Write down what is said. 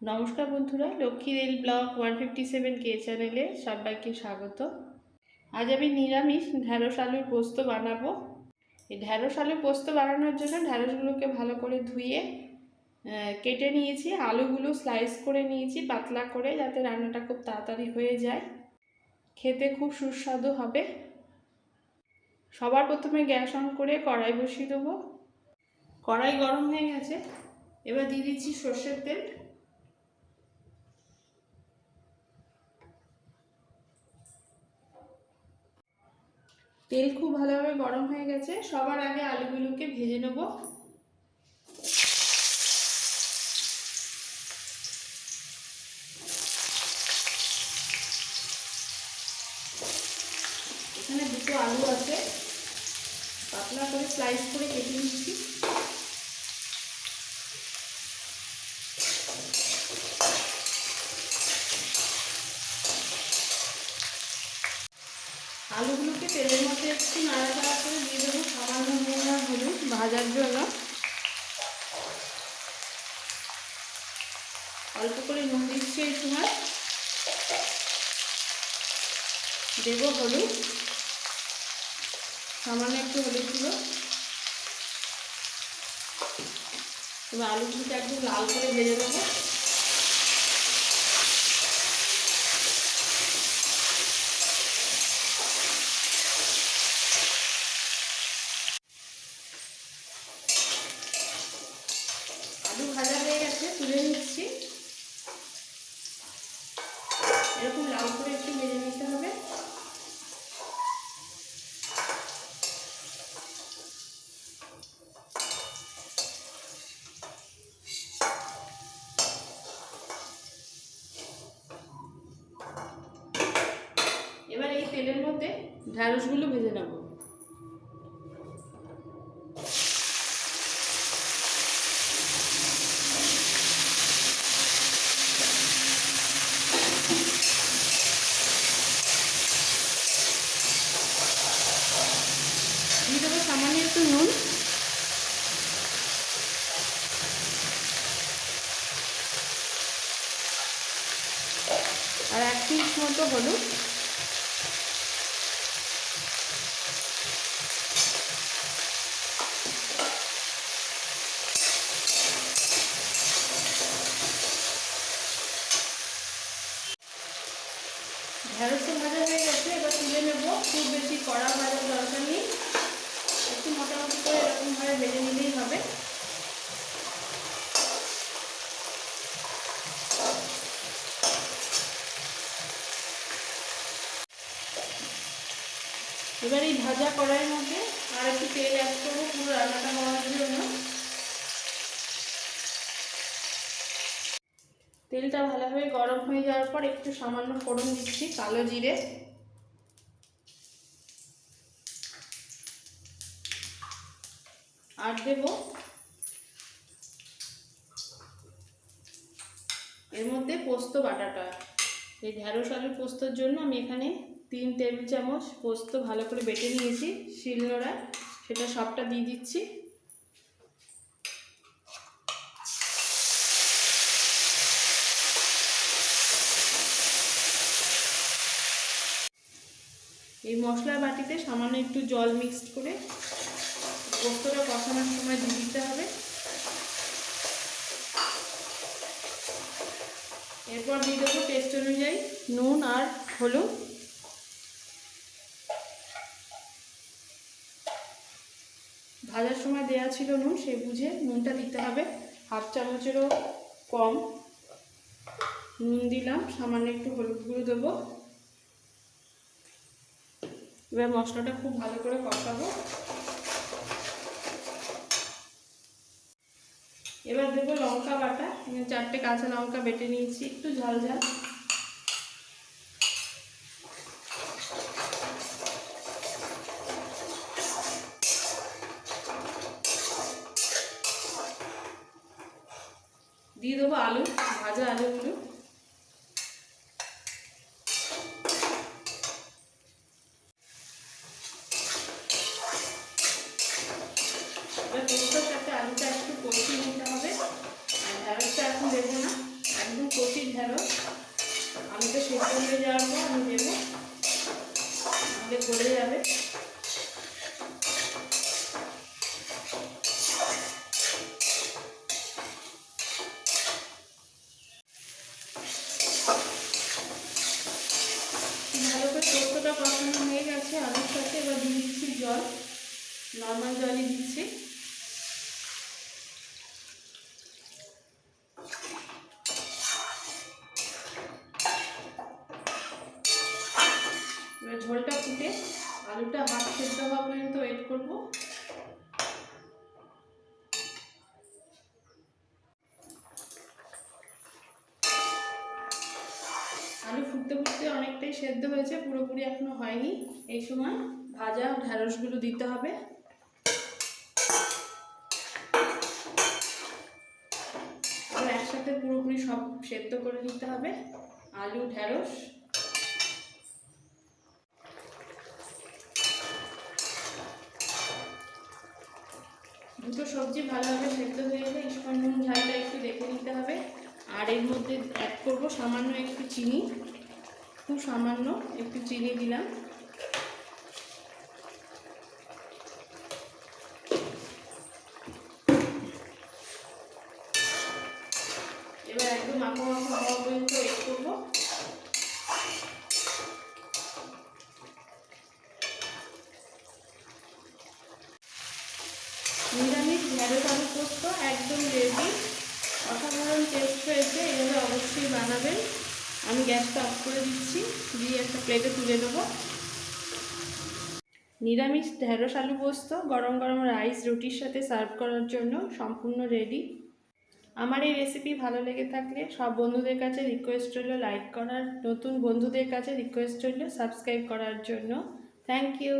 নমস্কার বন্ধুরা, Lakshmi rail block one fifty seven কে চ্যানেলে সবাইকে স্বাগত। আজ আমি নিরামিষ ঢ্যাঁড়স আলুর পোস্ত বানাবো। এই ঢ্যাঁড়স আলুর পোস্ত বানানোর জন্য ঢ্যাঁড়সগুলোকে ভালো করে ধুয়ে কেটে নিয়েছি। আলুগুলো স্লাইস করে নিয়েছি পাতলা করে যাতে রান্নাটা খুব তাড়াতাড়ি হয়ে যায়। খেতে খুব সুস্বাদু হবে। সবার প্রথমে গ্যাস অন করে কড়াই বসিয়ে দেবো। কড়াই গরম হয়ে গেছে। এবার দিয়ে দিচ্ছি সর্ষের তেল। তেল খুব ভালোভাবে গরম হয়ে গেছে। সবার আগে আলুগুলোকে ভেজে নেব। এখানে দুটো আলু আছে। পাতলা করে স্লাইস করে কেটে নিচ্ছি আলুগুলোকে তেলের মধ্যে একটু নাড়াচাড়া করে দিয়ে দেবো সামান্য নুন আর ভাজার জন্য অল্প করে নুন দিচ্ছি এই সময়। দেব হলুদ। সামান্য একটু হলুদ ছিল এবার আলুগুলোকে একদম লাল করে ভেজে দেবো আলু ভাজা হয়ে গেছে তুলে নিচ্ছি এরকম লাল করে একটু ভেজে নিতে হবে। এবার এই তেলের মধ্যে ঢ্যাঁড়সগুলো ভেজে নেব দিয়ে দেবো সামান্য একটু নুন পিস মতো হলুদ। ঢেঁড়সটা ভাজা হয়ে গেছে এবার তুলে নেব। খুব বেশি কড়া ভাজার দরকার নেই একটু মোটামুটি করে এরকমভাবে ভেজে নিলেই হবে এবার এই ভাজা কড়াইয়ের মধ্যে আর একটু তেল অ্যাড করব পুরো রান্নাটা হওয়ার জন্য। তেলটা ভালোভাবে গরম হয়ে যাওয়ার পর একটু সামান্য ফোড়ন দিচ্ছি, কালো জিরে। আর দেব এর মধ্যে পোস্ত বাটাটা। এই ঢ্যাঁড়স আলুর পোস্তর জন্য আমি এখানে তিন টেবিল চামচ পোস্ত ভালো করে বেটে নিয়েছি শিলনোড়ায় সেটা সবটা দিয়ে দিচ্ছি। এই মশলার বাটিতে সামান্য একটু জল মিক্সড করে পোস্তটা কষানোর সময় দিয়ে দিতে হবে। এরপর দিয়ে দেবো টেস্ট অনুযায়ী নুন আর হলুদ ভাজার সময় দেয়া ছিল নুন, সে বুঝে নুনটা দিতে হবে। হাফ চামচেরও কম নুন দিলাম, সামান্য একটু হলুদ গুঁড়ো দেবো। এবার মশলাটা খুব ভালো করে কষাবো। এবার দেবো লঙ্কা বাটা। চারটে কাঁচা লঙ্কা বেটে নিয়েছি, একটু ঝাল ঝাল। দিয়ে দেবো আলু, ভাজা আলুগুলো। পোস্তর সাথে আলুটা একটু নিতে হবে। আর এখন না আলুটা সেদ্ধ হয়ে যাওয়ার পর আমি দেবো। আমাদের গলে যাবে ভালো করে পোস্তটা কষানো হয়ে গেছে আলুর সাথে এবার দিয়ে দিচ্ছি জল নর্মাল জলই দিচ্ছি। ঝোলটা ফুটে আলুটা হাফ সেদ্ধ হওয়া পর্যন্ত ওয়েট করব। আলু ফুটতে ফুটতে অনেকটাই সেদ্ধ হয়েছে, পুরোপুরি এখনও হয়নি। এই সময় ভাজা ঢ্যাঁড়সগুলো দিতে হবে এবার একসাথে পুরোপুরি সব সেদ্ধ করে নিতে হবে। আলু ঢ্যাঁড়স দুটো সবজি ভালোভাবে সেদ্ধ হয়ে গেলে ইস্কন নুন ঝালটা একটু দেখে নিতে হবে। আর এর মধ্যে অ্যাড করব সামান্য একটু চিনি। খুব সামান্য একটু চিনি দিলাম এবার একদম মাখো মাখো হওয়া পর্যন্ত ওয়েট করব নিরামিষ ঢেঁড়স আলু পোস্ত একদম রেডি অসাধারণ টেস্ট হয়েছে এভাবে অবশ্যই বানাবেন। আমি গ্যাসটা অফ করে দিচ্ছি, দিয়ে একটা প্লেটে তুলে দেবো নিরামিষ ঢেঁড়স আলু পোস্ত, গরম গরম রাইস রুটির সাথে সার্ভ করার জন্য সম্পূর্ণ রেডি আমার এই রেসিপি ভালো লেগে থাকলে সব বন্ধুদের কাছে রিকোয়েস্ট রইল লাইক করার। নতুন বন্ধুদের কাছে রিকোয়েস্ট রইল সাবস্ক্রাইব করার জন্য। Thank you